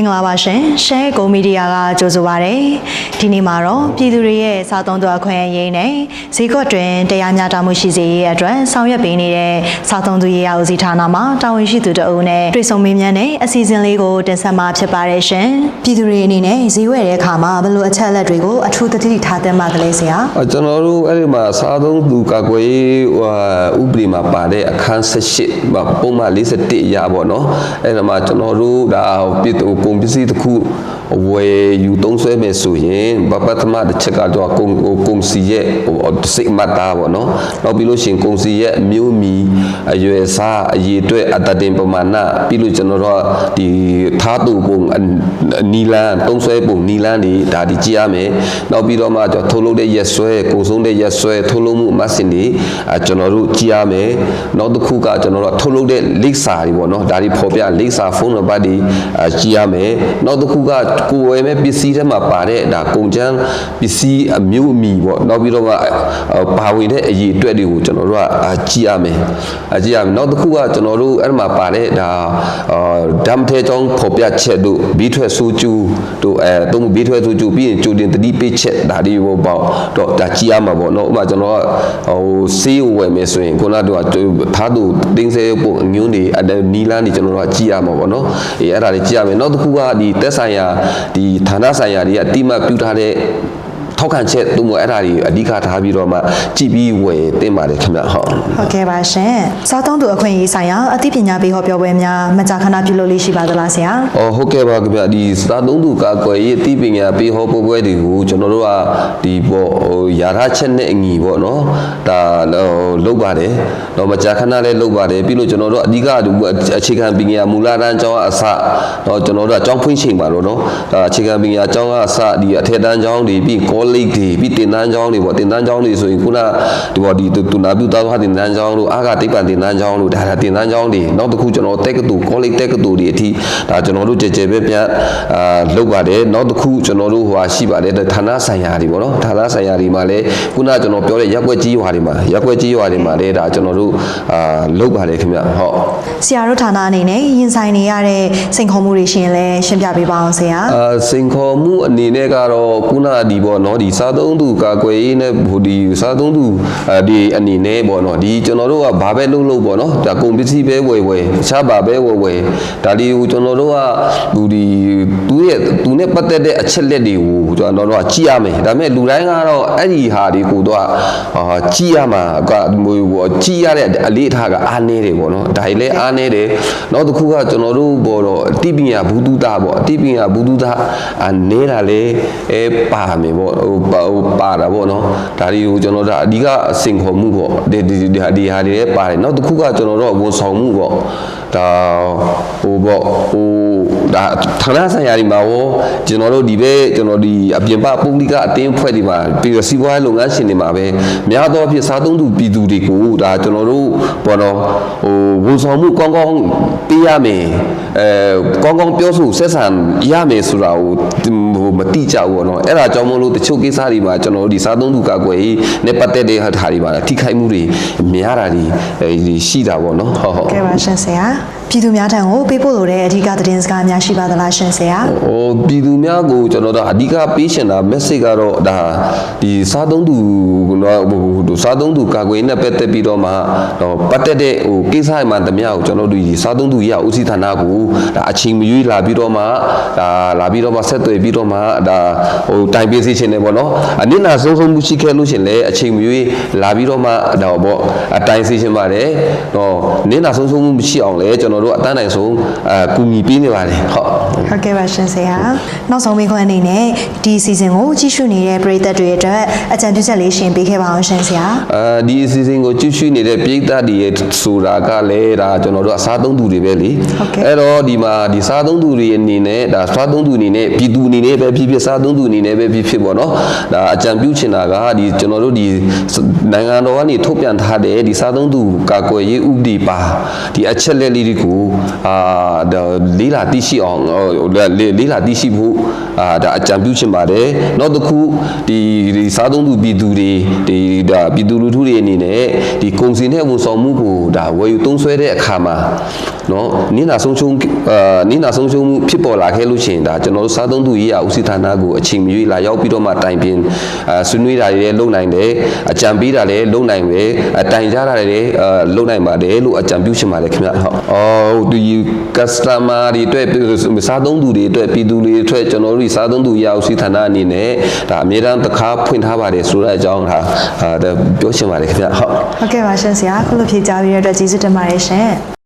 င်္ဂလာပါရှင်ရှဲကိုမီဒီယာကကြိုဆိုပါရစေဒီနေ့မှာတော့ပြည်သူတွေရဲ့စားသုံးသူအခွင့်အရေးနဲ့ဈေးကွက်တွင်တရားမျှတမှုရှိစေရေးအတွက်ဆောင်ရွက်ပေးနေတဲ့စားသုံးသူရေးရာဦးစီးဌာနမှတာဝန်ရှိသူတအုပ်နဲ့တွေ့ဆုံမေးမြန်းတဲ့အစီအစဉ်လေးကိုတင်ဆက်မှာဖြစ်ပါတယ်ရှင်ပြည်သူတွေအနေနဲ့ဈေးဝယ်တဲ့အခါမှာဘယ်လိုအချက်အလက်တွေကိုအထူးသတိထားသင့်ပါသလဲဆရာအကျွန်တော်တို့အဲ့ဒီမှာစားသုံးသူကာကွယ်ရေးဟိုဟာဥပဒေမှာပါတဲ့အခန်း18မှာပုံမှန်41အရာပေါ့နော်အဲ့ဒါမှာကျွန်တော်တို့ဒါပြည်သူကုန်ပစ္စည်းတစ်ခုဝယ်ယူသုံးစွဲမယ်ဆိုရင်ဘပထမတစ်ချက်ကတော့ကုန်ဟိုကုန်စီရဲ့ဟိုစိတ်မတ်တာပေါ့နော်နောက်ပြီးလို့ရှိရင်ကုန်စီရဲ့အမျိုးမီအရွယ်စားအရေးအတွက်အတတင်ပမာဏပြီးလို့ကျွန်တော်တို့ကဒီထားသူပုံအနီလန်းသုံးစွဲပုံနီလန်းတွေဒါဒီကြည့်ရမယ်နောက်ပြီးတော့မှကျွန်တော်ထုတ်လုပ်တဲ့ရက်စွဲကုန်ဆုံးတဲ့ရက်စွဲထုတ်လုပ်မှုအမတ်စင်တွေအဲကျွန်တော်တို့ကြည့်ရမယ်နောက်တစ်ခုကကျွန်တော်တို့ထုတ်လုပ်တဲ့လိပ်စာတွေပေါ့နော်ဒါတွေဖော်ပြလိပ်စာဖုန်းနံပါတ်တွေအဲကြည့်ရမယ်နောက်တစ်ခုကကိုယ်ဝယ်မဲ့ပစ္စည်းထဲမှာပါတဲ့ဒါကုန်ကျန်းပစ္စည်းအမျိုးအမီပေါ့နောက်ပြီးတော့မှအဲပါဝင်တဲ့အရေးအတွက်တွေကိုကျွန်တော်တို့ကအာကြည့်ရမယ်အကြည့်ရမယ်နောက်တစ်ခုကကျွန်တော်တို့အဲ့ဒီမှာပါတဲ့ဒါအာဓမ္မထဲကျောင်းဖော်ပြချက်တို့ဘီးထွက်ဆိုးကျူးတို့အဲသုံးဘီးထွက်ဆိုးကျူးပြီးရင်ကြိုတင်တတိပေးချက်ဒါတွေပေါ့ပေါ့တော့ဒါကြည့်ရမှာပေါ့နော်ဥပမာကျွန်တော်ကဟိုဆေးကိုဝယ်မယ်ဆိုရင်ခုနကတော့ထားသူတင်းဆဲပုံအညွန်းတွေအနီလန်းတွေကျွန်တော်တို့ကကြည့်ရမှာပေါ့နော်အေးအဲ့ဒါတွေကြည့်ရမယ်နောက်တစ်ခုကဒီသက်ဆိုင်ရာဒီဌာနဆိုင်ရာတွေကအတိမတ်ပြုထားတဲ့ ထောက်ခံချက်တို့မို့အဲ့ဒါတွေအဓိကထားပြီးတော့မှကြည့်ပြီးဝယ်တင်ပါတယ်ခင်ဗျဟုတ်ဟုတ်ကဲ့ပါရှင်စားသုံးသူအခွင့်အရေးဆိုင်ရာအသိပညာပေးဟောပြောပွဲများမကြာခဏပြုလုပ်လေးရှိပါသလားဆရာအော်ဟုတ်ကဲ့ပါခင်ဗျဒီစာသုံးသူကာကွယ်ရေးအသိပညာပေးဟောပွဲပွဲတွေကိုကျွန်တော်တို့ကဒီပေါ့ဟိုယာရချက်နဲ့အညီပေါ့နော်ဒါဟိုလုပ်ပါတယ်တော့မကြာခဏလည်းလုပ်ပါတယ်ပြီးလို့ကျွန်တော်တို့အဓိကအခြေခံပညာမူလတန်းကျောင်းအစတော့ကျွန်တော်တို့ကကျောင်းဖွင့်ချိန်ပါတော့နော်ဒါအခြေခံပညာကျောင်းကအစဒီအထက်တန်းကျောင်းတွေပြီးကောလိပ်တွေပြီးတင်တန်းကျောင်းတွေပေါ့တင်တန်းကျောင်းတွေဆိုရင်ခုနဒီပေါ့ဒီတူနာပြုသားသွားတင်တန်းကျောင်းတို့အားကတိတ်ပံတင်တန်းကျောင်းတို့ဒါဒါတင်တန်းကျောင်းတွေနောက်တစ်ခုကျွန်တော်တက်ကတူကောလိပ်တက်ကတူတွေအထိဒါကျွန်တော်တို့ကြဲကြဲပဲပြန်အာလုပ်ပါတယ်နောက်တစ်ခုကျွန်တော်တို့ဟိုဟာရှိပါတယ်ဌာနဆိုင်ရာတွေပေါ့နော်ဌာနဆိုင်ရာတွေမှာလည်းခုနကျွန်တော်ပြောတဲ့ရက်ွက်ကြီးရွာတွေမှာရက်ွက်ကြီးရွာတွေမှာလည်းဒါကျွန်တော်တို့အာလုပ်ပါတယ်ခင်ဗျဟုတ်ဆရာတို့ဌာနအနေနဲ့ရင်ဆိုင်နေရတဲ့စိန်ခေါ်မှုတွေရှင်လည်းရှင်းပြပေးပါအောင်ဆရာအာစင်ခေါ်မှုအနေနဲ့ကတော့ခုနဒီပေါ့နော်ဒီစားသုံးသူကာကွယ်ရေးနဲ့ဟိုဒီစားသုံးသူအာဒီအနေနဲ့ပေါ့နော်ဒီကျွန်တော်တို့ကဘာပဲလုပ်လို့ပေါ့နော်ဒါကုန်ပစ္စည်းပဲဝယ်ဝယ်တခြားဘာပဲဝယ်ဝယ်ဒါဒီဟိုကျွန်တော်တို့ကဟိုဒီသူရဲ့သူနဲ့ပတ်သက်တဲ့အချက်လက်တွေကိုကျွန်တော်တို့ကကြည့်ရမယ်ဒါပေမဲ့လူတိုင်းကတော့အဲ့ဒီဟာတွေကိုတော့အာကြည့်ရမှာကဟိုဟိုကြည့်ရတဲ့အလေးအထားကအားနေတယ်ပေါ့နော်ဒါကြီးလည်းအားနေတယ်နောက်တစ်ခုကကျွန်တော်တို့ပေါ့တော့အတိပညာဘူးတုတာပေါ့အတိပညာဘူးတုတာအာနေတာလေအဲပါမယ်ပေါ့ဟိုပါဟိုပါတာပေါ့နော်ဒါဒီဟိုကျွန်တော်တို့အဓိကအစင်ခေါ်မှုပေါ့ဒီဒီဒီဟာဒီဟာတွေလည်းပါတယ်နောက်တစ်ခုကကျွန်တော်တို့ဝန်ဆောင်မှုပေါ့ဒါဟိုပေါ့ဟို ဒါဌာနဆိုင်ရာတွေမှာရောကျွန်တော်တို့ဒီဘက်ကျွန်တော်ဒီအပြင်ပပုဂ္ဂလိကအတင်းဖွဲ့တွေမှာပြီးတော့စီးပွားရေးလုပ်ငန်းရှင်တွေမှာပဲများသောအားဖြင့်စားသုံးသူပြည်သူတွေကိုဒါကျွန်တော်တို့ပေါ့နော်ဟိုဝန်ဆောင်မှုကောင်းကောင်းပေးရမယ်အဲကောင်းကောင်းပြောဆိုဆက်ဆံရမယ်ဆိုတာကိုဟိုမတိကြဘူးပေါ့နော်အဲ့ဒါကြောင့်မလို့တချို့ကိစ္စတွေမှာကျွန်တော်တို့ဒီစားသုံးသူကာကွယ်ရေးနဲ့ပတ်သက်တဲ့ဟာတွေမှာထိခိုက်မှုတွေများတာတွေအဲဒီရှိတာပေါ့နော်ဟုတ်ဟုတ်ကဲပါရှင်ဆရာ ပြည်သူများထံကိုပေးပို့လိုတဲ့အဓိကသတင်းစကားများရှိပါသလားရှင်ဆရာဟိုပြည်သူများကိုကျွန်တော်တို့အဓိကပေးရှင်တာ message ကတော့ဒါဒီစားသုံးသူတော့ဟိုစားသုံးသူကာကွယ်နဲ့ပတ်သက်ပြီးတော့မှတော့ပတ်သက်တဲ့ဟိုကိစ္စမှန်သမျှကိုကျွန်တော်တို့ဒီစားသုံးသူရဦးစီးဌာနကိုဒါအချိန်မရွေးလာပြီးတော့မှဒါလာပြီးတော့မှဆက်သွယ်ပြီးတော့မှဒါဟိုတိုင်ပေးစီရှင်နေပေါ့နော်အနစ်နာဆုံးဆုံးမှုရှိခဲ့လို့ရှင်လေအချိန်မရွေးလာပြီးတော့မှဒါပေါ့အတိုင်စီရှင်ပါတယ်တော့နစ်နာဆုံးဆုံးမှုမရှိအောင်လေကျွန်တော်တို့အတန်းနိုင်ဆုံးအာကူညီပေးနေပါတယ်ဟုတ်ဟုတ်ကဲ့ပါရှင်ဆရာနောက်ဆုံးမေးခွန်းအနေနဲ့ဒီစီဇန်ကိုကြည့်ရှုနေတဲ့ပရိသတ်တွေအတွက်အကြံပြုချက်လေးရှင်ပေးခဲ့ပါအောင်ရှင်ဆရာအဲဒီအစီအစဉ်ကိုကြည့်ရှုနေတဲ့ပြည်သက်တွေရဲ့ဆိုတာကလည်းဒါကျွန်တော်တို့အစားသုံးသူတွေပဲလေဟုတ်ကဲ့အဲ့တော့ဒီမှာဒီစားသုံးသူတွေအနေနဲ့ဒါစားသုံးသူအနေနဲ့ပြည်သူအနေနဲ့ပဲဖြစ်ဖြစ်စားသုံးသူအနေနဲ့ပဲဖြစ်ဖြစ်ပေါ့နော်ဒါအကြံပြုချင်တာကဒီကျွန်တော်တို့ဒီနိုင်ငံတော်ကနေထုတ်ပြန်ထားတဲ့ဒီစားသုံးသူကာကွယ်ရေးဥပဒေပါဒီအချက်လက်လေးတွေကိုတွေကိုအာဒါလေးလာသိရှိအောင်ဟိုလေးလေးလာသိရှိဖို့အာဒါအကြံပြုချင်ပါတယ်နောက်တစ်ခုဒီဒီစားသုံးသူပြည်သူတွေဒီဒါပြည်သူလူထုတွေအနေနဲ့ဒီကုန်စည်နဲ့ဝန်ဆောင်မှုကိုဒါဝယ်ယူသုံးစွဲတဲ့အခါမှာနော်နိနာဆုံးရှုံးအာနိနာဆုံးရှုံးမှုဖြစ်ပေါ်လာခဲ့လို့ရှိရင်ဒါကျွန်တော်တို့စားသုံးသူရေးရာဦးစီးဌာနကိုအချိန်မရွေးလာရောက်ပြီးတော့မှတိုင်ပင်အာဆွေးနွေးတာတွေလည်းလုပ်နိုင်တယ်အကြံပေးတာလည်းလုပ်နိုင်တယ်အတိုင်ကြတာလည်းအာလုပ်နိုင်ပါတယ်လို့အကြံပြုချင်ပါတယ်ခင်ဗျဟုတ်အော်ဒီ customer တွေအတွက်စားသုံးသူတွေအတွက်ပြည်သူတွေအတွက်ကျွန်တော်တို့ဒီစားသုံးသူရေးရာဦးစီးဌာနအနေနဲ့ဒါအမြဲတမ်းတစ်ခါဖွင့်ထားပါတယ်ဆိုတဲ့အကြောင်းဟာအာဒါပြောချင်ပါတယ်ခင်ဗျဟုတ်ဟုတ်ကဲ့ပါရှင်ဆရာခုလိုဖြေကြားပြီးတဲ့အတွက်ကျေးဇူးတင်ပါတယ်ရှင်